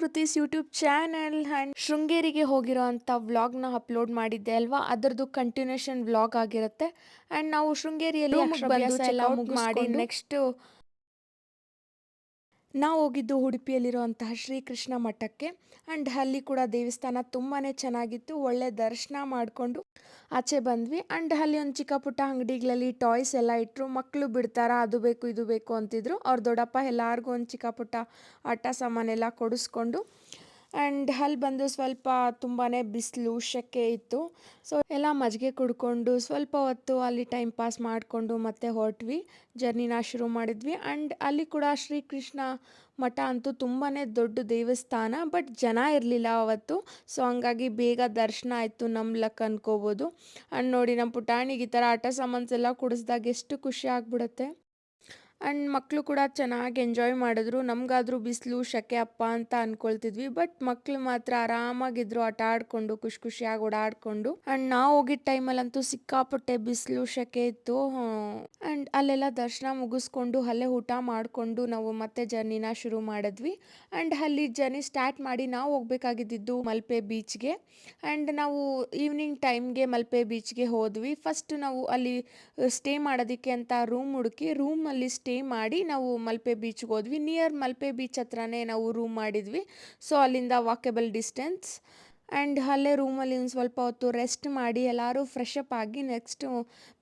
ಕೃತೀಸ್ YouTube channel and ಶೃಂಗೇರಿಗೆ ಹೋಗಿರೋ ಅಂಥ ವ್ಲಾಗ್ನ ಅಪ್ಲೋಡ್ ಮಾಡಿದ್ದೆ ಅಲ್ವಾ? ಅದರದ್ದು ಕಂಟಿನ್ಯೂಷನ್ ವ್ಲಾಗ್ ಆಗಿರುತ್ತೆ. ಆ್ಯಂಡ್ ನಾವು ಶೃಂಗೇರಿಯಲ್ಲಿ ಮಾಡಿ ನೆಕ್ಸ್ಟು ನಾವು ಹೋಗಿದ್ದು ಉಡುಪಿಯಲ್ಲಿರುವಂತಹ ಶ್ರೀಕೃಷ್ಣ ಮಠಕ್ಕೆ ಆ್ಯಂಡ್ ಅಲ್ಲಿ ಕೂಡ ದೇವಸ್ಥಾನ ತುಂಬಾ ಚೆನ್ನಾಗಿತ್ತು. ಒಳ್ಳೆ ದರ್ಶನ ಮಾಡಿಕೊಂಡು ಆಚೆ ಬಂದ್ವಿ ಆ್ಯಂಡ್ ಅಲ್ಲಿ ಒಂದು ಚಿಕ್ಕ ಪುಟ್ಟ ಅಂಗಡಿಗಳಲ್ಲಿ ಟಾಯ್ಸ್ ಎಲ್ಲ ಇಟ್ಟರು ಮಕ್ಕಳು ಬಿಡ್ತಾರಾ, ಅದು ಬೇಕು, ಇದು ಬೇಕು ಅಂತಿದ್ರು. ಅವ್ರ ದೊಡ್ಡಪ್ಪ ಎಲ್ಲರಿಗೂ ಒಂದು ಚಿಕ್ಕ ಪುಟ್ಟ ಆಟ ಸಾಮಾನೆಲ್ಲ ಕೊಡಿಸ್ಕೊಂಡು ಆ್ಯಂಡ್ ಅಲ್ಲಿ ಬಂದು ಸ್ವಲ್ಪ ತುಂಬಾ ಬಿಸಿಲು ಸೆಕೆ ಇತ್ತು. ಸೊ ಎಲ್ಲ ಮಜ್ಜಿಗೆ ಕುಡ್ಕೊಂಡು ಸ್ವಲ್ಪ ಹೊತ್ತು ಅಲ್ಲಿ ಟೈಮ್ ಪಾಸ್ ಮಾಡಿಕೊಂಡು ಮತ್ತೆ ಹೊರಟ್ವಿ. ಜರ್ನಿನ ಶುರು ಮಾಡಿದ್ವಿ. ಆ್ಯಂಡ್ ಅಲ್ಲಿ ಕೂಡ ಶ್ರೀಕೃಷ್ಣ ಮಠ ಅಂತೂ ತುಂಬಾ ದೊಡ್ಡ ದೇವಸ್ಥಾನ ಬಟ್ ಜನ ಇರಲಿಲ್ಲ ಅವತ್ತು. ಸೊ ಹಂಗಾಗಿ ಬೇಗ ದರ್ಶನ ಆಯಿತು ನಮ್ಮ ಲಕ್ ಅನ್ಕೋಬೋದು. ಆ್ಯಂಡ್ ನೋಡಿ ನಮ್ಮ ಪುಟಾಣಿಗೆ ಈ ಥರ ಆಟ ಸಾಮಾನ್ಸ್ ಎಲ್ಲ ಕುಡಿಸ್ದಾಗ ಎಷ್ಟು ಖುಷಿ ಆಗ್ಬಿಡುತ್ತೆ. ಆ್ಯಂಡ್ ಮಕ್ಕಳು ಕೂಡ ಚೆನ್ನಾಗಿ ಎಂಜಾಯ್ ಮಾಡಿದ್ರು. ನಮಗಾದ್ರೂ ಬಿಸಿಲು, ಶೆಕೆ, ಅಪ್ಪ ಅಂತ ಅಂದ್ಕೊಳ್ತಿದ್ವಿ ಬಟ್ ಮಕ್ಕಳು ಮಾತ್ರ ಆರಾಮಾಗಿದ್ರು, ಆಟ ಆಡಿಕೊಂಡು, ಖುಷಿ ಖುಷಿಯಾಗಿ ಓಡಾಡಿಕೊಂಡು. ಆ್ಯಂಡ್ ನಾವು ಹೋಗಿದ್ದ ಟೈಮಲ್ಲಂತೂ ಸಿಕ್ಕಾಪಟ್ಟೆ ಬಿಸಿಲು, ಶೆಕೆ ಇತ್ತು. ಆ್ಯಂಡ್ ಅಲ್ಲೆಲ್ಲ ದರ್ಶನ ಮುಗಿಸ್ಕೊಂಡು ಅಲ್ಲೇ ಊಟ ಮಾಡಿಕೊಂಡು ನಾವು ಮತ್ತೆ ಜರ್ನಿನ ಶುರು ಮಾಡಿದ್ವಿ. ಆ್ಯಂಡ್ ಅಲ್ಲಿ ಜರ್ನಿ ಸ್ಟಾರ್ಟ್ ಮಾಡಿ ನಾವು ಹೋಗ್ಬೇಕಾಗಿದ್ದು ಮಲ್ಪೆ ಬೀಚ್ಗೆ. ಆ್ಯಂಡ್ ನಾವು ಈವ್ನಿಂಗ್ ಟೈಮ್ಗೆ ಮಲ್ಪೆ ಬೀಚ್ಗೆ ಹೋದ್ವಿ. ಫಸ್ಟ್ ನಾವು ಅಲ್ಲಿ ಸ್ಟೇ ಮಾಡೋದಕ್ಕೆ ಅಂತ ರೂಮ್ ಹುಡುಕಿ ರೂಮಲ್ಲಿ ಸ್ಟೇ ಮಾಡಿ ನಾವು ಮಲ್ಪೆ ಬೀಚ್ಗೆ ಹೋದ್ವಿ. ನಿಯರ್ ಮಲ್ಪೆ ಬೀಚ್ ಹತ್ರನೇ ನಾವು ರೂಮ್ ಮಾಡಿದ್ವಿ. ಸೊ ಅಲ್ಲಿಂದ ವಾಕೆಬಲ್ ಡಿಸ್ಟೆನ್ಸ್ ಆ್ಯಂಡ್ ಅಲ್ಲೇ ರೂಮಲ್ಲಿ ಒಂದು ಸ್ವಲ್ಪ ಹೊತ್ತು ರೆಸ್ಟ್ ಮಾಡಿ ಎಲ್ಲರೂ ಫ್ರೆಶ್ ಅಪ್ ಆಗಿ ನೆಕ್ಸ್ಟು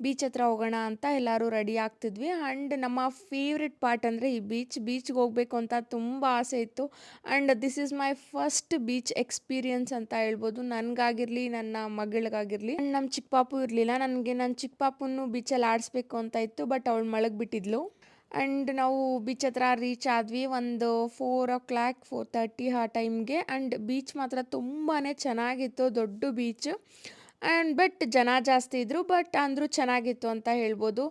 ಬೀಚ್ ಹತ್ರ ಹೋಗೋಣ ಅಂತ ಎಲ್ಲರೂ ರೆಡಿ ಆಗ್ತಿದ್ವಿ. ಆ್ಯಂಡ್ ನಮ್ಮ ಫೇವ್ರೆಟ್ ಪಾರ್ಟ್ ಅಂದರೆ ಈ ಬೀಚ್ ಬೀಚ್ಗೆ ಹೋಗಬೇಕು ಅಂತ ತುಂಬ ಆಸೆ ಇತ್ತು. And this is my first beach experience ಅಂತ ಹೇಳ್ಬೋದು. ನನಗಾಗಿರಲಿ, ನನ್ನ ಮಗಳಿಗಾಗಿರಲಿ. ನಮ್ಮ ಚಿಕ್ಕಪಾಪು ಇರಲಿಲ್ಲ. ನನಗೆ ನನ್ನ ಚಿಕ್ಕಪಾಪನ್ನು ಬೀಚಲ್ಲಿ ಆಡಿಸ್ಬೇಕು ಅಂತ ಇತ್ತು. ಬಟ್ ಅವಳು ಮಳಗ್ಬಿಟ್ಟಿದ್ಲು ಆ್ಯಂಡ್ ನಾವು ಬೀಚ್ ಹತ್ರ ರೀಚ್ ಆದ್ವಿ ಒಂದು four o'clock four thirty ಆ ಟೈಮ್ಗೆ ಆ್ಯಂಡ್ ಬೀಚ್ ಮಾತ್ರ ತುಂಬಾ ಚೆನ್ನಾಗಿತ್ತು, ದೊಡ್ಡ ಬೀಚ್ ಆ್ಯಂಡ್ ಬಟ್ ಜನ ಜಾಸ್ತಿ ಇದ್ದರು ಬಟ್ ಅಂದರೂ ಚೆನ್ನಾಗಿತ್ತು ಅಂತ ಹೇಳ್ಬೋದು.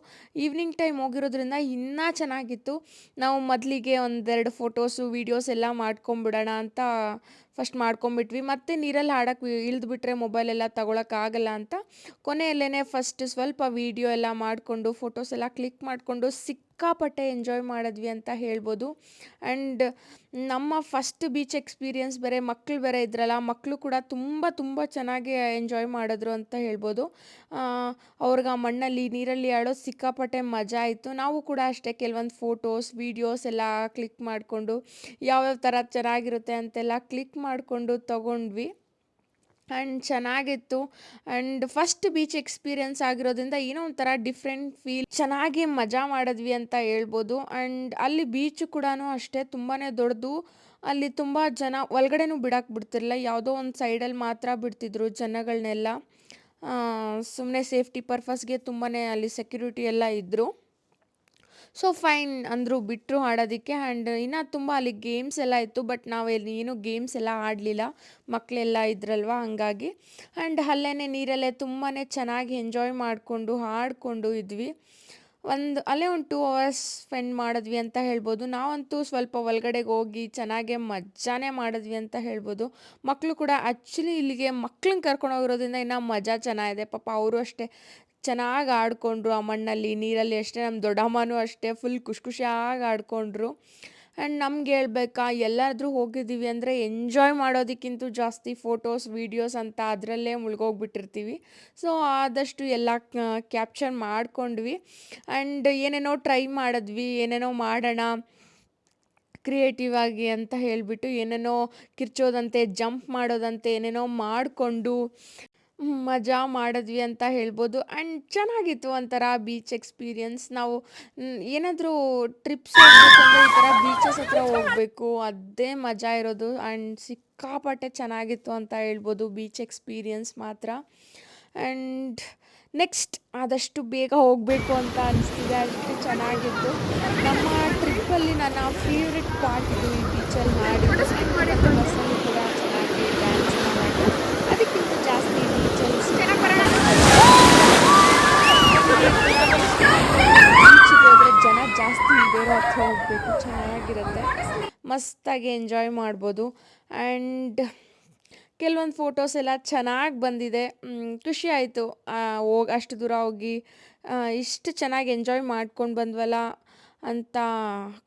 ಈವ್ನಿಂಗ್ ಟೈಮ್ ಹೋಗಿರೋದ್ರಿಂದ ಇನ್ನೂ ಚೆನ್ನಾಗಿತ್ತು. ನಾವು ಮೊದಲಿಗೆ ಒಂದೆರಡು ಫೋಟೋಸು ವೀಡಿಯೋಸ್ ಎಲ್ಲ ಮಾಡ್ಕೊಂಬಿಡೋಣ ಅಂತ ಫಸ್ಟ್ ಮಾಡ್ಕೊಂಬಿಟ್ವಿ ಮತ್ತೆ ನೀರಲ್ಲಿ ಆಡೋಕ್ಕೆ ಇಳಿದ್ಬಿಟ್ರೆ ಮೊಬೈಲೆಲ್ಲ ತಗೊಳಕ್ಕಾಗಲ್ಲ ಅಂತ. ಕೊನೆಯಲ್ಲೇ ಫಸ್ಟ್ ಸ್ವಲ್ಪ ವೀಡಿಯೋ ಎಲ್ಲ ಮಾಡಿಕೊಂಡು ಫೋಟೋಸ್ ಎಲ್ಲ ಕ್ಲಿಕ್ ಮಾಡಿಕೊಂಡು ಸಿಕ್ಕಾಪಟ್ಟೆ ಎಂಜಾಯ್ ಮಾಡಿದ್ವಿ ಅಂತ ಹೇಳ್ಬೋದು. ಆ್ಯಂಡ್ ನಮ್ಮ ಫಸ್ಟ್ ಬೀಚ್ ಎಕ್ಸ್ಪೀರಿಯನ್ಸ್ ಬೇರೆ ಮಕ್ಕಳು ಬೇರೆ ಇದ್ರಲ್ಲ ಮಕ್ಕಳು ಕೂಡ ತುಂಬ ತುಂಬ ಚೆನ್ನಾಗಿ ಎಂಜಾಯ್ ಮಾಡಿದ್ರು ಅಂತ ಹೇಳ್ಬೋದು. ಅವ್ರಿಗೆ ಆ ಮಣ್ಣಲ್ಲಿ, ನೀರಲ್ಲಿ ಆಡೋದು ಸಿಕ್ಕಾಪಟ್ಟೆ ಮಜಾ ಆಯಿತು ನಾವು ಕೂಡ ಅಷ್ಟೇ ಕೆಲವೊಂದು ಫೋಟೋಸ್ ವೀಡಿಯೋಸ್ ಎಲ್ಲ ಕ್ಲಿಕ್ ಮಾಡಿಕೊಂಡು ಯಾವ್ಯಾವ ಥರ ಚೆನ್ನಾಗಿರುತ್ತೆ ಅಂತೆಲ್ಲ ಕ್ಲಿಕ್ ಮಾಡಿಕೊಂಡು ತೊಗೊಂಡ್ವಿ. ಆ್ಯಂಡ್ ಚೆನ್ನಾಗಿತ್ತು. ಆ್ಯಂಡ್ ಫಸ್ಟ್ ಬೀಚ್ ಎಕ್ಸ್ಪೀರಿಯನ್ಸ್ ಆಗಿರೋದ್ರಿಂದ ಏನೋ ಒಂಥರ ಡಿಫ್ರೆಂಟ್ ಫೀಲ್. ಚೆನ್ನಾಗಿ ಮಜಾ ಮಾಡಿದ್ವಿ ಅಂತ ಹೇಳ್ಬೋದು. ಆ್ಯಂಡ್ ಅಲ್ಲಿ ಬೀಚು ಕೂಡ ಅಷ್ಟೇ ತುಂಬಾ ದೊಡ್ಡದು. ಅಲ್ಲಿ ತುಂಬ ಜನ ಒಳಗಡೆನೂ ಬಿಡಕ್ಕೆ ಬಿಡ್ತಿರಲಿಲ್ಲ. ಯಾವುದೋ ಒಂದು ಸೈಡಲ್ಲಿ ಮಾತ್ರ ಬಿಡ್ತಿದ್ರು ಜನಗಳನ್ನೆಲ್ಲ ಸುಮ್ಮನೆ ಸೇಫ್ಟಿ ಪರ್ಪಸ್ಗೆ ತುಂಬಾ ಅಲ್ಲಿ ಸೆಕ್ಯೂರಿಟಿ ಎಲ್ಲ ಇದ್ದರು ಸೊ ಫೈನ್ ಅಂದರು ಬಿಟ್ಟರು ಆಡೋದಕ್ಕೆ ಆ್ಯಂಡ್ ಇನ್ನು ತುಂಬ ಅಲ್ಲಿ ಗೇಮ್ಸ್ ಎಲ್ಲ ಇತ್ತು ಬಟ್ ನಾವು ಏನು ಗೇಮ್ಸ್ ಎಲ್ಲ ಆಡಲಿಲ್ಲ. ಮಕ್ಕಳೆಲ್ಲ ಇದ್ರಲ್ವ, ಹಾಗಾಗಿ. ಆ್ಯಂಡ್ ಅಲ್ಲೇ ನೀರಲ್ಲೇ ತುಂಬಾ ಚೆನ್ನಾಗಿ ಎಂಜಾಯ್ ಮಾಡಿಕೊಂಡು, ಆಡಿಕೊಂಡು ಇದ್ವಿ. ಒಂದು, ಅಲ್ಲೇ ಒಂದು ಟೂ ಅವರ್ಸ್ ಸ್ಪೆಂಡ್ ಮಾಡಿದ್ವಿ ಅಂತ ಹೇಳ್ಬೋದು. ನಾವಂತೂ ಸ್ವಲ್ಪ ಒಳಗಡೆಗೆ ಹೋಗಿ ಚೆನ್ನಾಗೆ ಮಜಾನೇ ಮಾಡಿದ್ವಿ ಅಂತ ಹೇಳ್ಬೋದು. ಮಕ್ಕಳು ಕೂಡ ಆ್ಯಕ್ಚುಲಿ ಇಲ್ಲಿಗೆ ಮಕ್ಳನ್ನ ಕರ್ಕೊಂಡು ಹೋಗಿರೋದ್ರಿಂದ ಇನ್ನೂ ಮಜಾ ಚೆನ್ನಾಗಿದೆ. ಪಾಪ ಅವರು ಅಷ್ಟೇ ಚೆನ್ನಾಗಿ ಆಡಿಕೊಂಡ್ರು. ಆ ಮಣ್ಣಲ್ಲಿ ನೀರಲ್ಲಿ ಅಷ್ಟೇ ನಮ್ಮ ದೊಡ್ಡಮ್ಮನೂ ಅಷ್ಟೇ ಫುಲ್ ಖುಷಿ ಖುಷಿಯಾಗಿ ಆಡಿಕೊಂಡ್ರು. ಆ್ಯಂಡ್ ನಮ್ಗೆ ಹೇಳ್ಬೇಕಾ, ಎಲ್ಲಾದರೂ ಹೋಗಿದ್ದೀವಿ ಅಂದರೆ ಎಂಜಾಯ್ ಮಾಡೋದಕ್ಕಿಂತ ಜಾಸ್ತಿ ಫೋಟೋಸ್ ವೀಡಿಯೋಸ್ ಅಂತ ಅದರಲ್ಲೇ ಮುಳುಗೋಗ್ಬಿಟ್ಟಿರ್ತೀವಿ. ಸೊ ಆದಷ್ಟು ಎಲ್ಲ ಕ್ಯಾಪ್ಚರ್ ಮಾಡಿಕೊಂಡ್ವಿ. ಆ್ಯಂಡ್ ಏನೇನೋ ಟ್ರೈ ಮಾಡಿದ್ವಿ, ಏನೇನೋ ಮಾಡೋಣ ಕ್ರಿಯೇಟಿವ್ ಆಗಿ ಅಂತ ಹೇಳಿಬಿಟ್ಟು ಏನೇನೋ ಕಿರ್ಚೋದಂತೆ ಜಂಪ್ ಮಾಡೋದಂತೆ, ಏನೇನೋ ಮಾಡಿಕೊಂಡು ಮಜಾ ಮಾಡಿದ್ವಿ ಅಂತ ಹೇಳ್ಬೋದು. ಆ್ಯಂಡ್ ಚೆನ್ನಾಗಿತ್ತು ಒಂಥರ ಬೀಚ್ ಎಕ್ಸ್ಪೀರಿಯನ್ಸ್ ನಾವು ಏನಾದರೂ ಟ್ರಿಪ್ಸ್ ಹೋಗ್ಬೇಕಂದ್ರೆ ಈ ಥರ ಬೀಚಸ್ ಹತ್ರ ಹೋಗಬೇಕು. ಅದೇ ಮಜಾ ಇರೋದು. ಆ್ಯಂಡ್ ಸಿಕ್ಕಾಪಟ್ಟೆ ಚೆನ್ನಾಗಿತ್ತು ಅಂತ ಹೇಳ್ಬೋದು ಬೀಚ್ ಎಕ್ಸ್ಪೀರಿಯನ್ಸ್ ಮಾತ್ರ. ಆ್ಯಂಡ್ ನೆಕ್ಸ್ಟ್ ಆದಷ್ಟು ಬೇಗ ಹೋಗಬೇಕು ಅಂತ ಅನಿಸ್ತಿದೆ. ಅಷ್ಟು ಚೆನ್ನಾಗಿತ್ತು. ನಮ್ಮ ಟ್ರಿಪ್ಪಲ್ಲಿ ನನ್ನ ಫೇವ್ರೆಟ್ ಪಾರ್ಟ್ ಇದು ಈ ಬೀಚಲ್ಲಿ ಮಾಡಿದ್ದು ಬಸ್ಸಲ್ಲಿ ಕೂಡ ಚೆನ್ನಾಗಿ ಡ್ಯಾನ್ಸ್ ಮಾಡೋದು ಅದಕ್ಕಿಂತ ಜಾಸ್ತಿ ಬೀಚಲ್ಲಿ ಬೀಚಿಗೆ ಹೋದರೆ ಜನ ಜಾಸ್ತಿ ಇರೋ ಹತ್ರ ಹೋಗಬೇಕು ಚೆನ್ನಾಗಿರುತ್ತೆ ಮಸ್ತಾಗಿ ಎಂಜಾಯ್ ಮಾಡ್ಬೋದು. ಆ್ಯಂಡ್ ಕೆಲವೊಂದು ಫೋಟೋಸ್ ಎಲ್ಲ ಚೆನ್ನಾಗಿ ಬಂದಿದೆ. ಖುಷಿ ಆಯಿತು. ಹೋಗಿ, ಅಷ್ಟು ದೂರ ಹೋಗಿ ಇಷ್ಟು ಚೆನ್ನಾಗಿ ಎಂಜಾಯ್ ಮಾಡ್ಕೊಂಡು ಬಂದ್ವಲ್ಲ ಅಂತ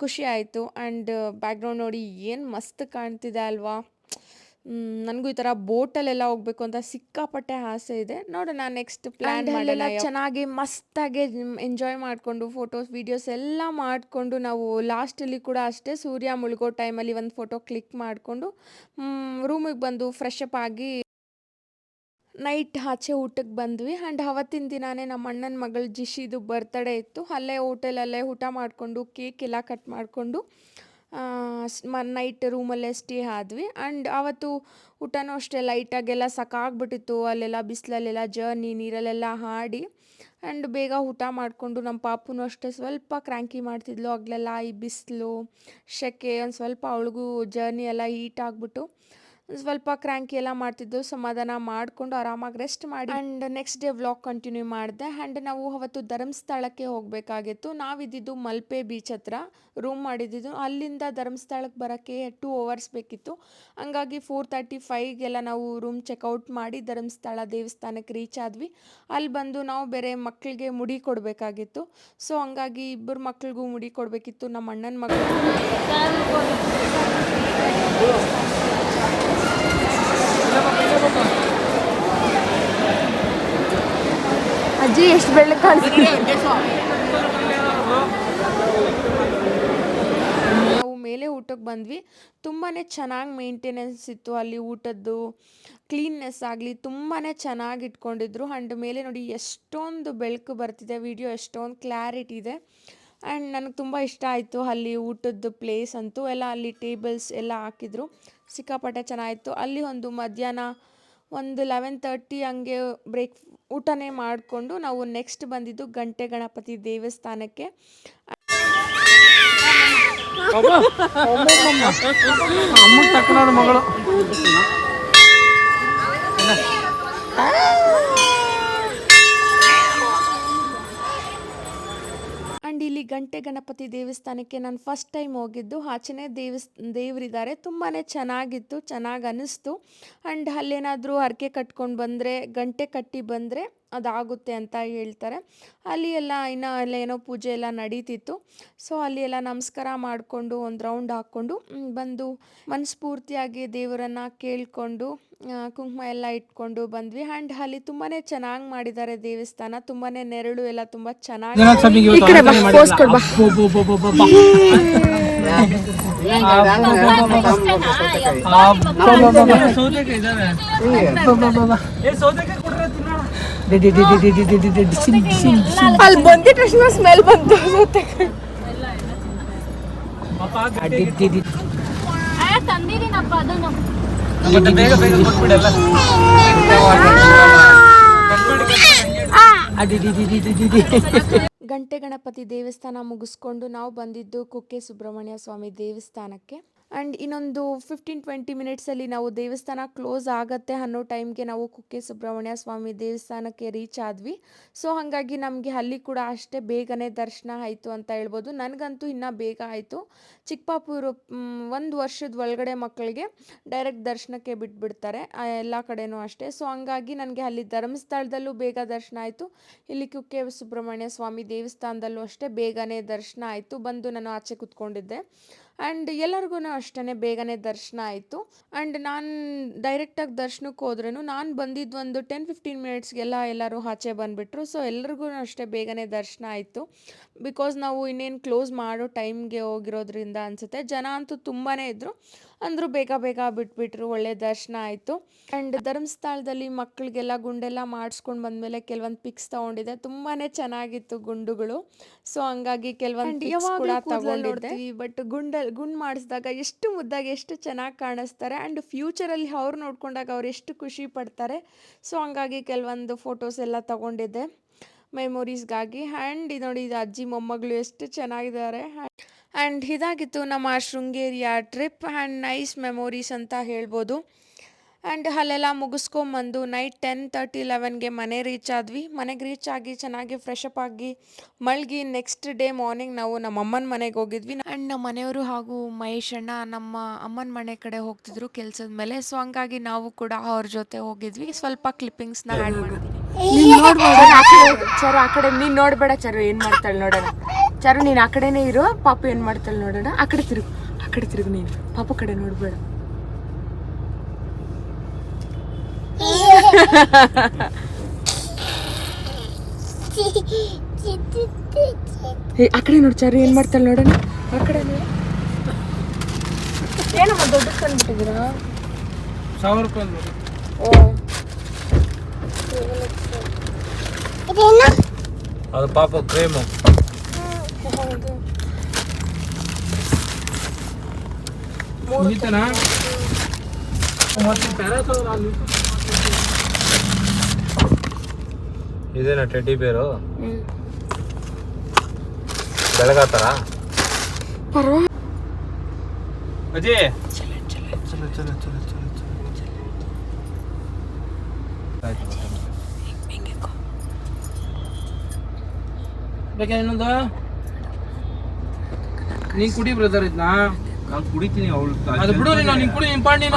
ಖುಷಿ ಆಯಿತು. ಆ್ಯಂಡ್ ಬ್ಯಾಕ್ಗ್ರೌಂಡ್ ನೋಡಿ ಏನು ಮಸ್ತ್ ಕಾಣ್ತಿದೆ ಅಲ್ವಾ. ನನಗೂ ಈ ಥರ ಬೋಟಲ್ಲೆಲ್ಲ ಹೋಗ್ಬೇಕು ಅಂತ ಸಿಕ್ಕಾಪಟ್ಟೆ ಆಸೆ ಇದೆ. ನೋಡೋಣ ನೆಕ್ಸ್ಟ್ ಪ್ಲ್ಯಾನ್ ಮಾಡೋಣ ಚೆನ್ನಾಗಿ ಮಸ್ತಾಗಿ ಎಂಜಾಯ್ ಮಾಡಿಕೊಂಡು ಫೋಟೋಸ್ ವೀಡಿಯೋಸ್ ಎಲ್ಲ ಮಾಡಿಕೊಂಡು ನಾವು ಲಾಸ್ಟಲ್ಲಿ ಕೂಡ ಅಷ್ಟೇ ಸೂರ್ಯ ಮುಳುಗೋ ಟೈಮಲ್ಲಿ ಒಂದು ಫೋಟೋ ಕ್ಲಿಕ್ ಮಾಡಿಕೊಂಡು ರೂಮಿಗೆ ಬಂದು ಫ್ರೆಶ್ ಅಪ್ ಆಗಿ ನೈಟ್ ಆಚೆ ಊಟಕ್ಕೆ ಬಂದ್ವಿ. ಆ್ಯಂಡ್ ಅವತ್ತಿನ ದಿನಾನೇ ನಮ್ಮ ಅಣ್ಣನ ಮಗಳ ಜಿಶಿದು ಬರ್ತಡೇ ಇತ್ತು. ಅಲ್ಲೇ ಹೋಟೆಲಲ್ಲೇ ಊಟ ಮಾಡಿಕೊಂಡು ಕೇಕ್ ಎಲ್ಲ ಕಟ್ ಮಾಡಿಕೊಂಡು ಮ, ನೈಟ್ ರೂಮಲ್ಲೇ ಸ್ಟೇ ಆದ್ವಿ. ಆ್ಯಂಡ್ ಆವತ್ತು ಊಟನೂ ಅಷ್ಟೇ ಲೈಟಾಗೆಲ್ಲ ಸಾಕಾಗ್ಬಿಟ್ಟಿತ್ತು. ಅಲ್ಲೆಲ್ಲ ಬಿಸಿಲಲ್ಲೆಲ್ಲ ಜರ್ನಿ ನೀರಲ್ಲೆಲ್ಲ ಹಾಡಿ. ಆ್ಯಂಡ್ ಬೇಗ ಊಟ ಮಾಡಿಕೊಂಡು ನಮ್ಮ ಪಾಪುನೂ ಅಷ್ಟೇ ಸ್ವಲ್ಪ ಕ್ರ್ಯಾಂಕಿ ಮಾಡ್ತಿದ್ಲು. ಆಗಲೆಲ್ಲ ಈ ಬಿಸಿಲು, ಸೆಕೆ ಒಂದು ಸ್ವಲ್ಪ ಅವಳಿಗೂ ಜರ್ನಿ ಎಲ್ಲ ಹೀಟ್ ಆಗಿಬಿಟ್ಟು. ಸ್ವಲ್ಪ ಕ್ರ್ಯಾಂಕಿ ಎಲ್ಲ ಮಾಡ್ತಿದ್ದು ಸಮಾಧಾನ ಮಾಡಿಕೊಂಡು ಆರಾಮಾಗಿ ರೆಸ್ಟ್ ಮಾಡಿ. And next day vlog continue ಮಾಡಿದೆ. ಆ್ಯಂಡ್ ನಾವು ಅವತ್ತು ಧರ್ಮಸ್ಥಳಕ್ಕೆ ಹೋಗಬೇಕಾಗಿತ್ತು. ನಾವಿದ್ದಿದ್ದು ಮಲ್ಪೆ ಬೀಚ್ ಹತ್ರ ರೂಮ್ ಮಾಡಿದ್ದು ಅಲ್ಲಿಂದ ಧರ್ಮಸ್ಥಳಕ್ಕೆ ಬರೋಕ್ಕೆ ಟೂ ಅವರ್ಸ್ ಬೇಕಿತ್ತು. ಹಂಗಾಗಿ ಫೋರ್ ತರ್ಟಿ ಫೈವ್ಗೆಲ್ಲ ನಾವು ರೂಮ್ ಚೆಕ್ಔಟ್ ಮಾಡಿ ಧರ್ಮಸ್ಥಳ ದೇವಸ್ಥಾನಕ್ಕೆ ರೀಚ್ ಆದ್ವಿ. ಅಲ್ಲಿ ಬಂದು ನಾವು ಬೇರೆ ಮಕ್ಕಳಿಗೆ ಮುಡಿ ಕೊಡಬೇಕಾಗಿತ್ತು. ಸೊ ಹಂಗಾಗಿ ಇಬ್ಬರು ಮಕ್ಳಿಗೂ ಮುಡಿ ಕೊಡಬೇಕಿತ್ತು. ನಮ್ಮ ಅಣ್ಣನ ಮಗಳು. ಅಜ್ಜಿ ಎಷ್ಟು ಬೆಳ್ಳಗೆ ಕಾಣಿಸ್ತೀವಿ ನಾವು ಮೇಲೆ ಊಟಕ್ಕೆ ಬಂದ್ವಿ. ತುಂಬಾ ಚೆನ್ನಾಗಿ ಮೇಂಟೆನೆನ್ಸ್ ಇತ್ತು ಅಲ್ಲಿ ಊಟದ್ದು. ಕ್ಲೀನ್ನೆಸ್ ಆಗಲಿ ತುಂಬಾ ಚೆನ್ನಾಗಿ ಇಟ್ಕೊಂಡಿದ್ರು. ಆ್ಯಂಡ್ ಮೇಲೆ ನೋಡಿ ಎಷ್ಟೊಂದು ಬೆಳಕು ಬರ್ತಿದೆ. ವಿಡಿಯೋ ಎಷ್ಟೊಂದು ಕ್ಲಾರಿಟಿ ಇದೆ. ಆ್ಯಂಡ್ ನನಗೆ ತುಂಬ ಇಷ್ಟ ಆಯಿತು ಅಲ್ಲಿ ಊಟದ ಪ್ಲೇಸ್ ಅಂತೂ. ಎಲ್ಲ ಅಲ್ಲಿ ಟೇಬಲ್ಸ್ ಎಲ್ಲ ಹಾಕಿದ್ರು. ಸಿಕ್ಕಾಪಟ್ಟೆ ಚೆನ್ನಾಗಿತ್ತು. ಅಲ್ಲಿ ಒಂದು ಮಧ್ಯಾಹ್ನ ಒಂದು ಲೆವೆನ್ ತರ್ಟಿ ಹಂಗೆ ಬ್ರೇಕ್ ಊಟನೇ ಮಾಡಿಕೊಂಡು ನಾವು ನೆಕ್ಸ್ಟ್ ಬಂದಿದ್ದು ಗಂಟೆ ಗಣಪತಿ ದೇವಸ್ಥಾನಕ್ಕೆ. ಅಮ್ಮ ತಕ್ಕನಾದ ಮಗಳು. ಇಲ್ಲಿ ಗಂಟೆ ಗಣಪತಿ ದೇವಸ್ಥಾನಕ್ಕೆ ನಾನು ಫಸ್ಟ್ ಟೈಮ್ ಹೋಗಿದ್ದು. ಆಚೆನೇ ದೇವಸ್, ದೇವರಿದ್ದಾರೆ. ತುಂಬಾ ಚೆನ್ನಾಗಿತ್ತು, ಚೆನ್ನಾಗಿ ಅನ್ನಿಸ್ತು ಆ್ಯಂಡ್ ಅಲ್ಲೇನಾದರೂ ಹರಕೆ ಕಟ್ಕೊಂಡು ಬಂದರೆ, ಗಂಟೆ ಕಟ್ಟಿ ಬಂದರೆ ಅದಾಗುತ್ತೆ ಅಂತ ಹೇಳ್ತಾರೆ. ಅಲ್ಲಿ ಎಲ್ಲ ಇನ್ನು ಎಲ್ಲ ಏನೋ ಪೂಜೆ ಎಲ್ಲ ನಡೀತಿತ್ತು. ಸೊ ಅಲ್ಲಿ ಎಲ್ಲ ನಮಸ್ಕಾರ ಮಾಡಿಕೊಂಡು ಒಂದು ರೌಂಡ್ ಹಾಕ್ಕೊಂಡು ಬಂದು ಮನಸ್ಫೂರ್ತಿಯಾಗಿ ದೇವರನ್ನು ಕೇಳಿಕೊಂಡು ಕುಂಕುಮ ಎಲ್ಲ ಇಟ್ಕೊಂಡು ಬಂದ್ವಿ ಅಂಡ್ ಅಲ್ಲಿ ತುಂಬಾನೇ ಚೆನ್ನಾಗಿ ಮಾಡಿದ್ದಾರೆ ದೇವಸ್ಥಾನ ತುಂಬಾ ನೆರಳು ಎಲ್ಲ ತುಂಬಾ ಚೆನ್ನಾಗಿ ಅಲ್ಲಿ ಬಂದಿದ ತಕ್ಷಣ ಸ್ಮೆಲ್ ಬಂತು ತಂದಿದ್ದೀನಪ್ಪ ಅದನ್ನು ಗಂಟೆ ಗಣಪತಿ ದೇವಸ್ಥಾನ ಮುಗಿಸ್ಕೊಂಡು ನಾವು ಬಂದಿದ್ದು ಕುಕ್ಕೆ ಸುಬ್ರಹ್ಮಣ್ಯ ಸ್ವಾಮಿ ದೇವಸ್ಥಾನಕ್ಕೆ. ಆ್ಯಂಡ್ ಇನ್ನೊಂದು ಫಿಫ್ಟೀನ್ ಟ್ವೆಂಟಿ ಮಿನಿಟ್ಸಲ್ಲಿ ನಾವು ದೇವಸ್ಥಾನ ಕ್ಲೋಸ್ ಆಗುತ್ತೆ ಅನ್ನೋ ಟೈಮ್ಗೆ ನಾವು ಕುಕ್ಕೆ ಸುಬ್ರಹ್ಮಣ್ಯ ಸ್ವಾಮಿ ದೇವಸ್ಥಾನಕ್ಕೆ ರೀಚ್ ಆದ್ವಿ. ಸೊ ಹಾಗಾಗಿ ನಮಗೆ ಅಲ್ಲಿ ಕೂಡ ಅಷ್ಟೇ ಬೇಗನೆ ದರ್ಶನ ಆಯಿತು ಅಂತ ಹೇಳ್ಬೋದು. ನನಗಂತೂ ಇನ್ನೂ ಬೇಗ ಆಯಿತು. ಚಿಕ್ಕಪಾಪೂರು ಒಂದು ವರ್ಷದ ಒಳಗಡೆ ಮಕ್ಕಳಿಗೆ ಡೈರೆಕ್ಟ್ ದರ್ಶನಕ್ಕೆ ಬಿಟ್ಬಿಡ್ತಾರೆ ಎಲ್ಲ ಕಡೆನೂ ಅಷ್ಟೇ. ಸೊ ಹಂಗಾಗಿ ನನಗೆ ಅಲ್ಲಿ ಧರ್ಮಸ್ಥಳದಲ್ಲೂ ಬೇಗ ದರ್ಶನ ಆಯಿತು. ಇಲ್ಲಿ ಕುಕ್ಕೆ ಸುಬ್ರಹ್ಮಣ್ಯ ಸ್ವಾಮಿ ದೇವಸ್ಥಾನದಲ್ಲೂ ಅಷ್ಟೇ ಬೇಗನೆ ದರ್ಶನ ಆಯಿತು. ಬಂದು ನಾನು ಆಚೆ ಕೂತ್ಕೊಂಡಿದ್ದೆ. ಆ್ಯಂಡ್ ಎಲ್ಲರಿಗೂ ಅಷ್ಟೇ ಬೇಗನೆ ದರ್ಶನ ಆಯಿತು. ಆ್ಯಂಡ್ ನಾನು ಡೈರೆಕ್ಟಾಗಿ ದರ್ಶನಕ್ಕೆ ಹೋದ್ರೂ ನಾನು ಬಂದಿದ್ದು ಒಂದು ಟೆನ್ ಫಿಫ್ಟೀನ್ ಮಿನಿಟ್ಸ್ಗೆಲ್ಲ ಎಲ್ಲರೂ ಆಚೆ ಬಂದುಬಿಟ್ರು. ಸೊ ಎಲ್ರಿಗೂ ಅಷ್ಟೇ ಬೇಗನೆ ದರ್ಶನ ಆಯಿತು. ಬಿಕಾಸ್ ನಾವು ಇನ್ನೇನು ಕ್ಲೋಸ್ ಮಾಡೋ ಟೈಮ್ಗೆ ಹೋಗಿರೋದ್ರಿಂದ ಅನಿಸುತ್ತೆ. ಜನ ಅಂತೂ ತುಂಬಾ ಇದ್ದರು ಅಂದರೂ ಬೇಗ ಬೇಗ ಬಿಟ್ಬಿಟ್ರು ಒಳ್ಳೆ ದರ್ಶನ ಆಯಿತು. ಆ್ಯಂಡ್ ಧರ್ಮಸ್ಥಳದಲ್ಲಿ ಮಕ್ಕಳಿಗೆಲ್ಲ ಗುಂಡೆಲ್ಲ ಮಾಡಿಸ್ಕೊಂಡು ಬಂದಮೇಲೆ ಕೆಲವೊಂದು ಪಿಕ್ಸ್ ತೊಗೊಂಡಿದ್ದೆ. ತುಂಬಾ ಚೆನ್ನಾಗಿತ್ತು ಗುಂಡುಗಳು. ಸೊ ಹಂಗಾಗಿ ಕೆಲವೊಂದು ಕೂಡ ಬಟ್ ಗುಂಡ ಗುಂಡ್ ಮಾಡಿಸಿದಾಗ ಎಷ್ಟು ಮುದ್ದಾಗಿ ಎಷ್ಟು ಚೆನ್ನಾಗಿ ಕಾಣಿಸ್ತಾರೆ. ಆ್ಯಂಡ್ ಫ್ಯೂಚರಲ್ಲಿ ಅವ್ರು ನೋಡ್ಕೊಂಡಾಗ ಅವ್ರು ಎಷ್ಟು ಖುಷಿ ಪಡ್ತಾರೆ. ಸೊ ಹಂಗಾಗಿ ಕೆಲವೊಂದು ಫೋಟೋಸ್ ಎಲ್ಲ ತಗೊಂಡಿದ್ದೆ. ಮೆಮೊರೀಸ್ಗಾಗಿ ಆ್ಯಂಡ್ ಇದು ನೋಡಿ, ಇದು ಅಜ್ಜಿ, ಮೊಮ್ಮಗಳು ಎಷ್ಟು ಚೆನ್ನಾಗಿದ್ದಾರೆ. ಆ್ಯಂಡ್ ಇದಾಗಿತ್ತು ನಮ್ಮ ಶೃಂಗೇರಿಯ ಟ್ರಿಪ್ ಆ್ಯಂಡ್ ನೈಸ್ ಮೆಮೊರೀಸ್ ಅಂತ ಹೇಳ್ಬೋದು. ಆ್ಯಂಡ್ ಅಲ್ಲೆಲ್ಲ ಮುಗಿಸ್ಕೊಂಬಂದು ನೈಟ್ ಟೆನ್ ತರ್ಟಿ ಲೆವೆನ್ಗೆ ಮನೆ ರೀಚ್ ಆದ್ವಿ. ಮನೆಗೆ ರೀಚ್ ಆಗಿ ಚೆನ್ನಾಗಿ ಫ್ರೆಶ್ ಅಪ್ ಆಗಿ ಮಲ್ಗಿ ನೆಕ್ಸ್ಟ್ ಡೇ ಮಾರ್ನಿಂಗ್ ನಾವು ನಮ್ಮ ಅಮ್ಮನ ಮನೆಗೆ ಹೋಗಿದ್ವಿ. ಆ್ಯಂಡ್ ನಮ್ಮ ಮನೆಯವರು ಹಾಗೂ ಮಹೇಶ್ ಅಣ್ಣ ನಮ್ಮ ಅಮ್ಮನ ಮನೆ ಕಡೆ ಹೋಗ್ತಿದ್ರು ಕೆಲಸದ ಮೇಲೆ. ಸೊ ಹಂಗಾಗಿ ನಾವು ಕೂಡ ಅವ್ರ ಜೊತೆ ಹೋಗಿದ್ವಿ. ಸ್ವಲ್ಪ ಕ್ಲಿಪ್ಪಿಂಗ್ಸ್ನ ಆ್ಯಡ್ ಮಾಡಿದ್ವಿ ನೀನ್ ನೋಡ್ಬೇಡ ಚರು ಆ ಕಡೆ ನೀನ್ ನೋಡ್ಬೇಡ ಚರು ಏನ್ ಮಾಡ್ತಾಳೆ ನೋಡೋಣ. ಚರು ನೀನ್ ಆ ಕಡೆನೇ ಇರು ಪಾಪು ಏನು ಮಾಡ್ತಾಳೆ ನೋಡೋಣ. ಆ ಕಡೆ ತಿರುಗು ಆ ಕಡೆ ತಿರುಗು ನೀನು. ಪಾಪು ಕಡೆ ನೋಡ್ಬೇಡ. ಏ ಆ ಕಡೆ ನೋಡು ಚಾರು ಏನು ಮಾಡ್ತಾಳೆ ನೋಡೋಣ. ಆ ಕಡೆ ಏನಮ್ಮ ದೊಡ್ಡ ತಂದ್ಬಿಟ್ಟಿದ್ದೀರಾ ಸಾವಿರ ರೂಪಾಯಿ ನೋಡಿ ಓ ಅದು ಪಾಪ ಕ್ರೇಮು ಮುಗಿತನಾ ಮತ್ತೆ ಪ್ಯಾರಾಸೋಲ್ ಅಲ್ಲಿ ಇದೇನಾ ಟೆಡ್ಡಿ ಬೇರು ಹ್ಮ್. ಬೆಳಗಾತಾರ ಪರ್ವ ಅಜಯ್ ಬೇಕಾ ಇನ್ನೊಂದು. ನೀನ್ ಕುಡಿ ಬ್ರದರ್ ಇದ್ನ? ನಾನು ಕುಡಿತೀನಿ ಅವಳು ಅದು ಬಿಡು ನೀನು ನೀನ್ ಕುಡಿ ನಿನ್ ಪಾಡ್ ನೀನು.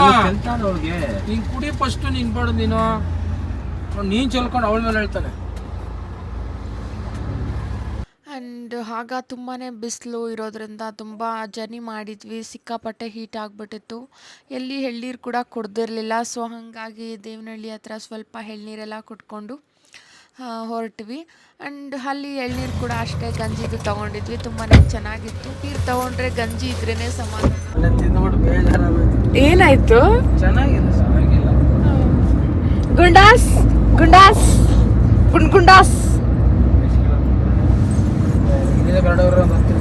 ಅವಳಿಗೆ. ನೀನ್ ಕುಡಿ ಫಸ್ಟ್ ನೀನ್ ಪಾಡು ನೀನು. ನೀನ್ ಚೆಲ್ಕೊಂಡು ಅವಳ ಮೇಲೆ ಹೇಳ್ತಾನೆ. ಆ್ಯಂಡ್ ಆಗ ತುಂಬಾ ಬಿಸಿಲು ಇರೋದ್ರಿಂದ ತುಂಬ ಜರ್ನಿ ಮಾಡಿದ್ವಿ ಸಿಕ್ಕಾಪಟ್ಟೆ ಹೀಟ್ ಆಗಿಬಿಟ್ಟಿತ್ತು. ಎಲ್ಲಿ ಎಳ್ನೀರು ಕೂಡ ಕುಡ್ದಿರಲಿಲ್ಲ ಸೊ ಹಾಗಾಗಿ ದೇವನಹಳ್ಳಿ ಹತ್ರ ಸ್ವಲ್ಪ ಎಳ್ನೀರೆಲ್ಲ ಕುಟ್ಕೊಂಡು ಹೊರಟ್ವಿ. ಆ್ಯಂಡ್ ಅಲ್ಲಿ ಎಳ್ನೀರು ಕೂಡ ಅಷ್ಟೇ ಗಂಜಿದು ತೊಗೊಂಡಿದ್ವಿ. ತುಂಬಾ ಚೆನ್ನಾಗಿತ್ತು. ನೀರು ತೊಗೊಂಡ್ರೆ ಗಂಜಿ ಇದ್ರೇ ಸಮಾಧಾನ ಏನಾಯಿತು? ಗುಂಡಾಸ್ ಗುಂಡಾಸ್ ಗುಂಡ್ ಗುಂಡಾಸ್ ಇಲ್ಲಿಂದ ಬೇಡವ್ರು ಒಂದು ಹತ್ತು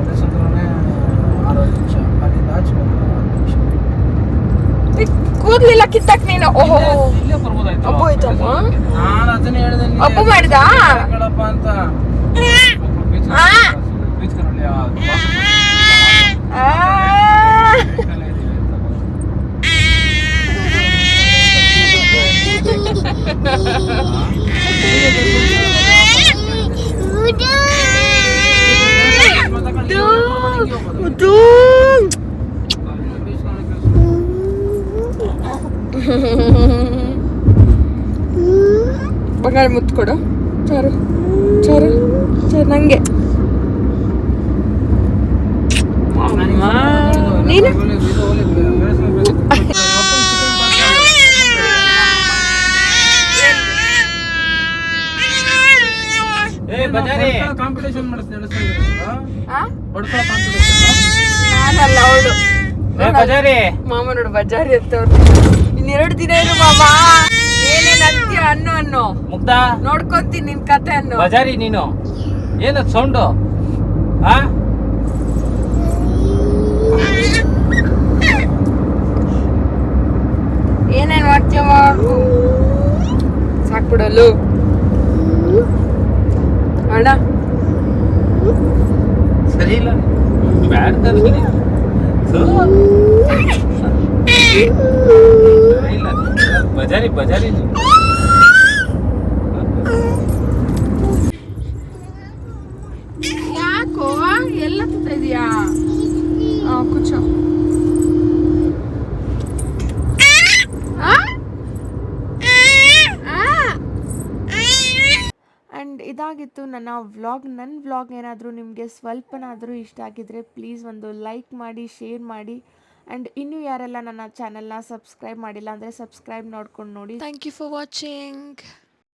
ಅದೇ ಸಂದ್ರನೇ ಆರು ಐದು ನಿಮಿಷ ಅಲ್ಲಿಂದ ಆಚೆ ಬಂದ್ರೆ ಹತ್ತು ನಿಮಿಷ ಕೂದ್ಲಿಲ್ಲ ಕಿತ್ತಕ್ ನೀನು ಓಹೋ. ಅಪ್ಪು ಆಯ್ತಮ್ಮ? ನಾನು ಅದನ್ನೇ ಹೇಳಿದೆ. ಅಪ್ಪು ಮಾಡ್ದ? ಕಣಪ್ಪ ಅಂತ. ಬೀಚ್ ಆ ಆ. ಕಲ್ಲೇ ಇದೀವಿ ಅಂತ. ಮತ್ತೆ ಮುದ್ದು. ಬೀಚ್ ಕರಲ್ಲಿ ಕೆಲಸ ಬಂಗಾಳ ಮುತ್ತು ಕೊಡು. ಚಾರು. ಚಾರು. ಚಾರು ನಂಗೆ. ನೀನು? ಕಾಂಪಿಟೇಷನ್ ನಾನಲ್ಲ ಅವಳು ಮಾಮ ನೋಡು ಬಜಾರಿ ಅಂತವ್ರು. ಇನ್ನೆರಡು ದಿನ ಇರು ಮಾಮ. ಏನೇನ್ ಅಂತೀಯ ಅನ್ನು ಮುಗ್ಧ ನೋಡ್ಕೊಂತೀನಿ ನಿನ್ ಕತೆ ಅನ್ನು ಬಜಾರಿ ನೀನು? ಏನದು ಸೌಂಡು? ಆ? ಏನೇನ್ ಮಾಡ್ತೀಯ ಮಾಡು ಸಾಕ್ಬಿಡಲು ಅಣ್ಣ? ಸರಿ ಇಲ್ಲ. ಬ್ಯಾಡ್ ಇಲ್ಲ. ಬಜಾರಿ ಬಜಾರಿ ನೀನು. ಯಾಕೋ? ಎಲ್ಲ ತಿಂತ ಇದೀಯಾ? ಕುಚ್ಚು ಆ್ಯಂಡ್ ಇದಾಗಿತ್ತು ನನ್ನ ವ್ಲಾಗ್. ನನ್ನ ವ್ಲಾಗ್ ಏನಾದರೂ ನಿಮಗೆ ಸ್ವಲ್ಪನಾದರೂ ಇಷ್ಟ ಆಗಿದ್ರೆ ಪ್ಲೀಸ್ ಒಂದು ಲೈಕ್ ಮಾಡಿ ಶೇರ್ ಮಾಡಿ. ಆ್ಯಂಡ್ ಇನ್ನೂ ಯಾರೆಲ್ಲ ನನ್ನ ಚಾನಲ್ನ ಸಬ್ಸ್ಕ್ರೈಬ್ ಮಾಡಿಲ್ಲ ಅಂದರೆ ಸಬ್ಸ್ಕ್ರೈಬ್ ನೋಡ್ಕೊಂಡು ನೋಡಿ. Thank you for watching